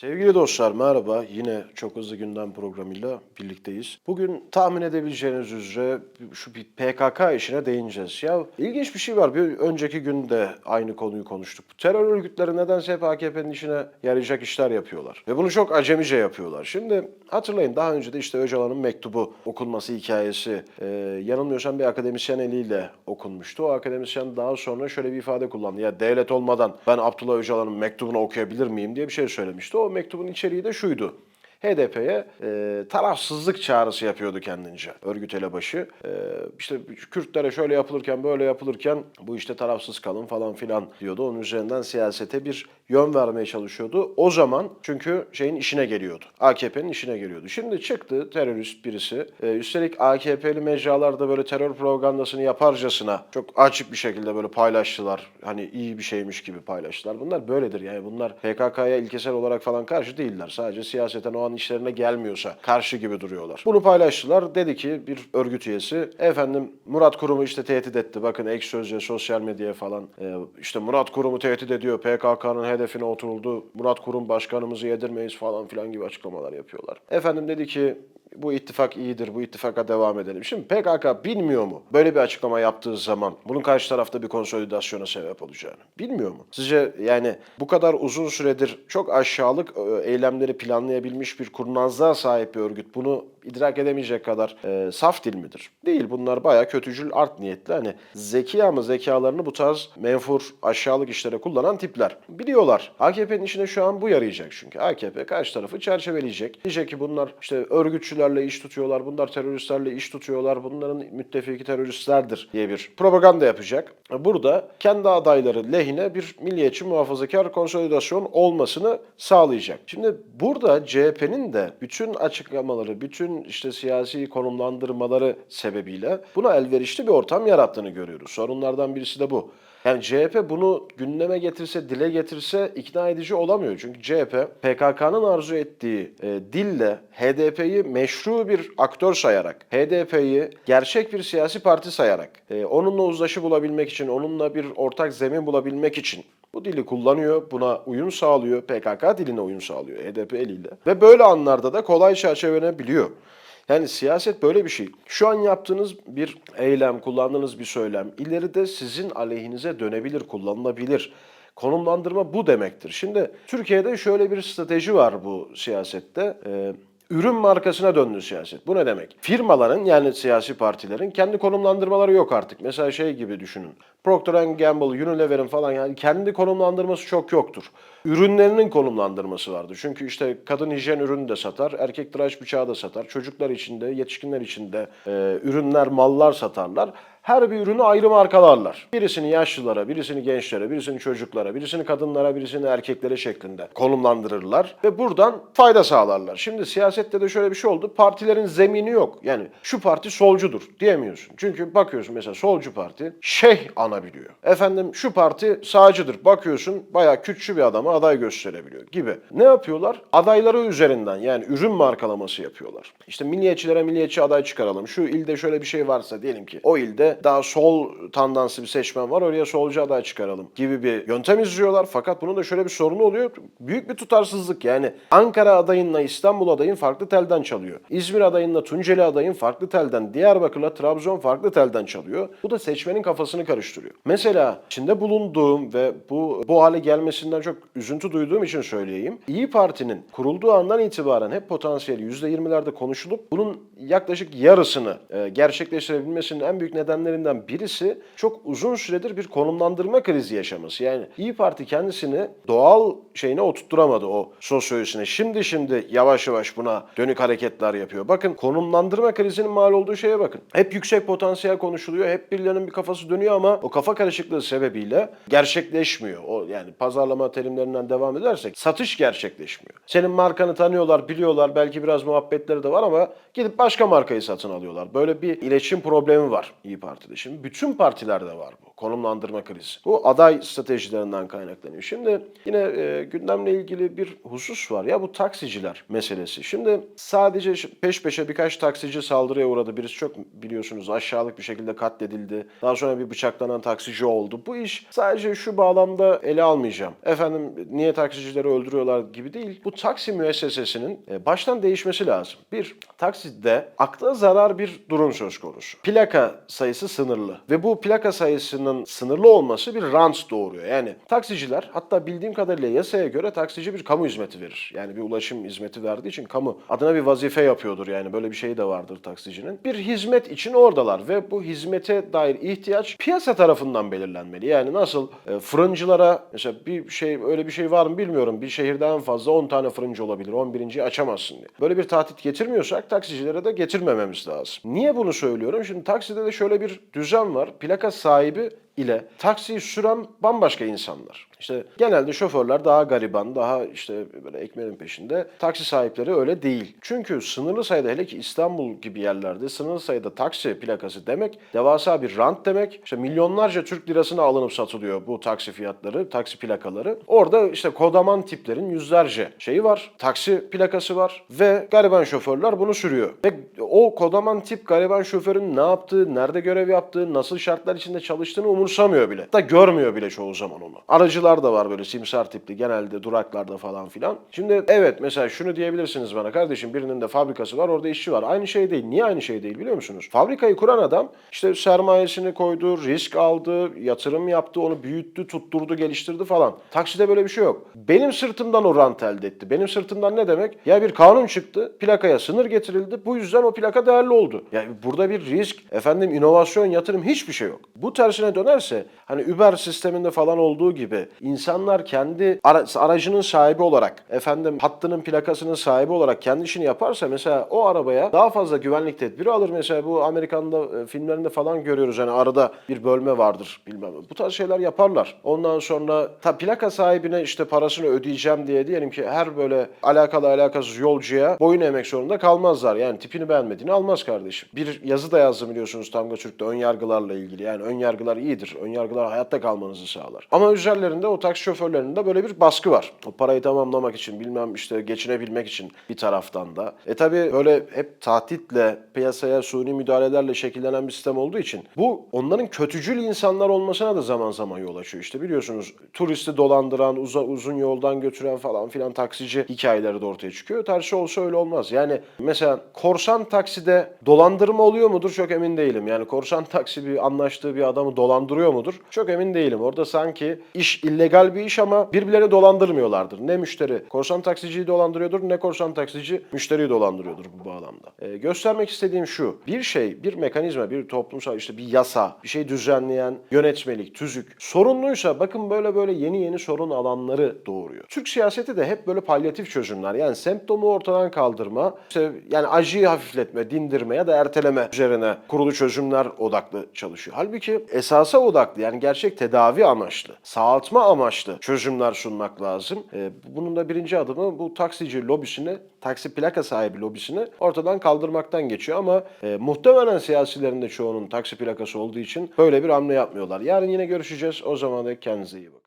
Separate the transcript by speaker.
Speaker 1: Sevgili dostlar merhaba. Yine çok hızlı gündem programıyla birlikteyiz. Bugün tahmin edebileceğiniz üzere şu bir PKK işine değineceğiz. Ya ilginç bir şey var. Bir önceki günde aynı konuyu konuştuk. Terör örgütleri nedense hep AKP'nin işine yarayacak işler yapıyorlar. Ve bunu çok acemice yapıyorlar. Şimdi hatırlayın daha önce de işte Öcalan'ın mektubu okunması hikayesi e, yanılmıyorsam bir akademisyen eliyle okunmuştu. O akademisyen daha sonra şöyle bir ifade kullandı. Ya devlet olmadan ben Abdullah Öcalan'ın mektubunu okuyabilir miyim diye bir şey söylemişti. O mektubun içeriği de şuydu. HDP'ye e, tarafsızlık çağrısı yapıyordu kendince örgüt elebaşı. E, işte Kürtlere şöyle yapılırken böyle yapılırken bu işte tarafsız kalın falan filan diyordu. Onun üzerinden siyasete bir yön vermeye çalışıyordu. O zaman çünkü şeyin işine geliyordu. AKP'nin işine geliyordu. Şimdi çıktı terörist birisi. E, üstelik AKP'li mecralarda böyle terör propagandasını yaparcasına çok açık bir şekilde böyle paylaştılar. Hani iyi bir şeymiş gibi paylaştılar. Bunlar böyledir yani bunlar PKK'ya ilkesel olarak falan karşı değiller. Sadece siyaseten o an işlerine gelmiyorsa karşı gibi duruyorlar. Bunu paylaştılar. Dedi ki bir örgüt üyesi efendim Murat Kurum'u işte tehdit etti. Bakın ek sözce sosyal medyaya falan e, işte Murat Kurum'u tehdit ediyor. PKK'nın hedefine oturuldu. Murat Kurum başkanımızı yedirmeyiz falan filan gibi açıklamalar yapıyorlar. Efendim dedi ki bu ittifak iyidir, bu ittifaka devam edelim. Şimdi PKK bilmiyor mu böyle bir açıklama yaptığı zaman bunun karşı tarafta bir konsolidasyona sebep olacağını? Bilmiyor mu? Sizce yani bu kadar uzun süredir çok aşağılık e, eylemleri planlayabilmiş bir kurnazlığa sahip bir örgüt bunu idrak edemeyecek kadar e, saf dil midir? Değil. Bunlar bayağı kötücül art niyetli. Hani zeki ama zekalarını bu tarz menfur aşağılık işlere kullanan tipler. Biliyorlar. AKP'nin işine şu an bu yarayacak çünkü. AKP karşı tarafı çerçeveleyecek. Diyecek ki bunlar işte örgütçülerle iş tutuyorlar, bunlar teröristlerle iş tutuyorlar, bunların müttefiki teröristlerdir diye bir propaganda yapacak. Burada kendi adayları lehine bir milliyetçi muhafazakar konsolidasyon olmasını sağlayacak. Şimdi burada CHP'nin de bütün açıklamaları, bütün işte siyasi konumlandırmaları sebebiyle buna elverişli bir ortam yarattığını görüyoruz. Sorunlardan birisi de bu. Yani CHP bunu gündeme getirse, dile getirse ikna edici olamıyor. Çünkü CHP PKK'nın arzu ettiği e, dille HDP'yi meşru bir aktör sayarak, HDP'yi gerçek bir siyasi parti sayarak, e, onunla uzlaşı bulabilmek için, onunla bir ortak zemin bulabilmek için bu dili kullanıyor, buna uyum sağlıyor, PKK diline uyum sağlıyor HDP eliyle. Ve böyle anlarda da kolay çerçevelenebiliyor. Yani siyaset böyle bir şey. Şu an yaptığınız bir eylem, kullandığınız bir söylem ileride sizin aleyhinize dönebilir, kullanılabilir. Konumlandırma bu demektir. Şimdi Türkiye'de şöyle bir strateji var bu siyasette. Ee, ürün markasına döndü siyaset. Bu ne demek? Firmaların yani siyasi partilerin kendi konumlandırmaları yok artık. Mesela şey gibi düşünün. Procter Gamble, Unilever'in falan yani kendi konumlandırması çok yoktur. Ürünlerinin konumlandırması vardır. Çünkü işte kadın hijyen ürünü de satar, erkek tıraş bıçağı da satar. Çocuklar için de, yetişkinler için de e, ürünler, mallar satarlar. Her bir ürünü ayrı markalarlar. Birisini yaşlılara, birisini gençlere, birisini çocuklara, birisini kadınlara, birisini erkeklere şeklinde konumlandırırlar. Ve buradan fayda sağlarlar. Şimdi siyasette de şöyle bir şey oldu. Partilerin zemini yok. Yani şu parti solcudur diyemiyorsun. Çünkü bakıyorsun mesela solcu parti şeyh anabiliyor. Efendim şu parti sağcıdır. Bakıyorsun bayağı küçük bir adama aday gösterebiliyor gibi. Ne yapıyorlar? Adayları üzerinden yani ürün markalaması yapıyorlar. İşte milliyetçilere milliyetçi aday çıkaralım. Şu ilde şöyle bir şey varsa diyelim ki o ilde daha sol tandanslı bir seçmen var oraya solcu aday çıkaralım gibi bir yöntem izliyorlar. Fakat bunun da şöyle bir sorunu oluyor. Büyük bir tutarsızlık yani Ankara adayınla İstanbul adayın farklı telden çalıyor. İzmir adayınla Tunceli adayın farklı telden, Diyarbakır'la Trabzon farklı telden çalıyor. Bu da seçmenin kafasını karıştırıyor. Mesela içinde bulunduğum ve bu bu hale gelmesinden çok üzüntü duyduğum için söyleyeyim. İyi Parti'nin kurulduğu andan itibaren hep potansiyeli %20'lerde konuşulup bunun yaklaşık yarısını e, gerçekleştirebilmesinin en büyük nedenlerinden birisi çok uzun süredir bir konumlandırma krizi yaşaması. Yani İyi Parti kendisini doğal şeyine oturtturamadı o sosyolojisine. Şimdi şimdi yavaş yavaş buna dönük hareketler yapıyor. Bakın konumlandırma krizinin mal olduğu şeye bakın. Hep yüksek potansiyel konuşuluyor. Hep birilerinin bir kafası dönüyor ama o kafa karışıklığı sebebiyle gerçekleşmiyor. O yani pazarlama terimlerinden devam edersek satış gerçekleşmiyor. Senin markanı tanıyorlar, biliyorlar. Belki biraz muhabbetleri de var ama gidip başka markayı satın alıyorlar. Böyle bir iletişim problemi var İyi Parti. Parti'de. Şimdi bütün partilerde var bu konumlandırma krizi. Bu aday stratejilerinden kaynaklanıyor. Şimdi yine e, gündemle ilgili bir husus var. Ya bu taksiciler meselesi. Şimdi sadece peş peşe birkaç taksici saldırıya uğradı. Birisi çok biliyorsunuz aşağılık bir şekilde katledildi. Daha sonra bir bıçaklanan taksici oldu. Bu iş sadece şu bağlamda ele almayacağım. Efendim niye taksicileri öldürüyorlar gibi değil. Bu taksi müessesesinin e, baştan değişmesi lazım. Bir, takside akla zarar bir durum söz konusu. Plaka sayısı sınırlı ve bu plaka sayısının sınırlı olması bir rant doğuruyor. Yani taksiciler hatta bildiğim kadarıyla yasaya göre taksici bir kamu hizmeti verir. Yani bir ulaşım hizmeti verdiği için kamu adına bir vazife yapıyordur yani böyle bir şey de vardır taksicinin. Bir hizmet için oradalar ve bu hizmete dair ihtiyaç piyasa tarafından belirlenmeli. Yani nasıl e, fırıncılara mesela bir şey öyle bir şey var mı bilmiyorum. Bir şehirde en fazla 10 tane fırıncı olabilir. 11.yi açamazsın diye. Böyle bir taahhüt getirmiyorsak taksicilere de getirmememiz lazım. Niye bunu söylüyorum? Şimdi takside de şöyle bir düzen var. Plaka sahibi ile taksiyi süren bambaşka insanlar. İşte genelde şoförler daha gariban, daha işte böyle ekmeğin peşinde. Taksi sahipleri öyle değil. Çünkü sınırlı sayıda hele ki İstanbul gibi yerlerde sınırlı sayıda taksi plakası demek devasa bir rant demek. İşte milyonlarca Türk lirasına alınıp satılıyor bu taksi fiyatları, taksi plakaları. Orada işte kodaman tiplerin yüzlerce şeyi var. Taksi plakası var ve gariban şoförler bunu sürüyor. Ve o kodaman tip gariban şoförün ne yaptığı, nerede görev yaptığı, nasıl şartlar içinde çalıştığını umursamıyor bile. Da görmüyor bile çoğu zaman onu. Aracılar da var böyle simsar tipli genelde duraklarda falan filan. Şimdi evet mesela şunu diyebilirsiniz bana kardeşim birinin de fabrikası var orada işçi var. Aynı şey değil. Niye aynı şey değil biliyor musunuz? Fabrikayı kuran adam işte sermayesini koydu, risk aldı, yatırım yaptı, onu büyüttü, tutturdu, geliştirdi falan. Takside böyle bir şey yok. Benim sırtımdan o rant elde etti. Benim sırtımdan ne demek? Ya bir kanun çıktı, plakaya sınır getirildi. Bu yüzden o plaka değerli oldu. Yani burada bir risk, efendim inovasyon, yatırım hiçbir şey yok. Bu tersine dönerse hani Uber sisteminde falan olduğu gibi insanlar kendi ara- aracının sahibi olarak, efendim hattının plakasının sahibi olarak kendi işini yaparsa mesela o arabaya daha fazla güvenlik tedbiri alır. Mesela bu Amerikan'da e, filmlerinde falan görüyoruz hani arada bir bölme vardır bilmem. Bu tarz şeyler yaparlar. Ondan sonra ta plaka sahibine işte parasını ödeyeceğim diye diyelim ki her böyle alakalı alakasız yolcuya boyun eğmek zorunda kalmazlar. Yani tipini beğenmediğini almaz kardeşim. Bir yazı da yazdım biliyorsunuz Tamga Türk'te ön yargılarla ilgili. Yani ön yargılar iyidir. Ön yargılar hayatta kalmanızı sağlar. Ama üzerlerinde o taksi şoförlerinde böyle bir baskı var. O parayı tamamlamak için bilmem işte geçinebilmek için bir taraftan da. E tabi böyle hep tahtitle piyasaya suni müdahalelerle şekillenen bir sistem olduğu için bu onların kötücül insanlar olmasına da zaman zaman yol açıyor. İşte biliyorsunuz turisti dolandıran, uza, uzun yoldan götüren falan filan taksici hikayeleri de ortaya çıkıyor. Tersi olsa öyle olmaz. Yani mesela korsan takside dolandırma oluyor mudur çok emin değilim. Yani korsan taksi bir anlaştığı bir adamı dolandırıyor mudur? Çok emin değilim. Orada sanki iş illegal bir iş ama birbirlerini dolandırmıyorlardır. Ne müşteri korsan taksiciyi dolandırıyordur ne korsan taksici müşteriyi dolandırıyordur bu bağlamda. Ee, göstermek istediğim şu. Bir şey, bir mekanizma, bir toplumsal işte bir yasa, bir şey düzenleyen yönetmelik, tüzük sorunluysa bakın böyle böyle yeni yeni sorun alanları doğuruyor. Türk siyaseti de hep böyle palyatif çözümler. Yani semptomu ortadan kaldırma, işte yani acıyı hafifletme, dindirme ya da erteleme üzerine kurulu çözümler odaklı çalışıyor. Halbuki esasa odaklı yani gerçek tedavi amaçlı, sağaltma amaçlı çözümler sunmak lazım. Ee, bunun da birinci adımı bu taksici lobisini, taksi plaka sahibi lobisini ortadan kaldırmaktan geçiyor ama e, muhtemelen siyasilerin de çoğunun taksi plakası olduğu için böyle bir hamle yapmıyorlar. Yarın yine görüşeceğiz. O zaman da kendinize iyi bakın.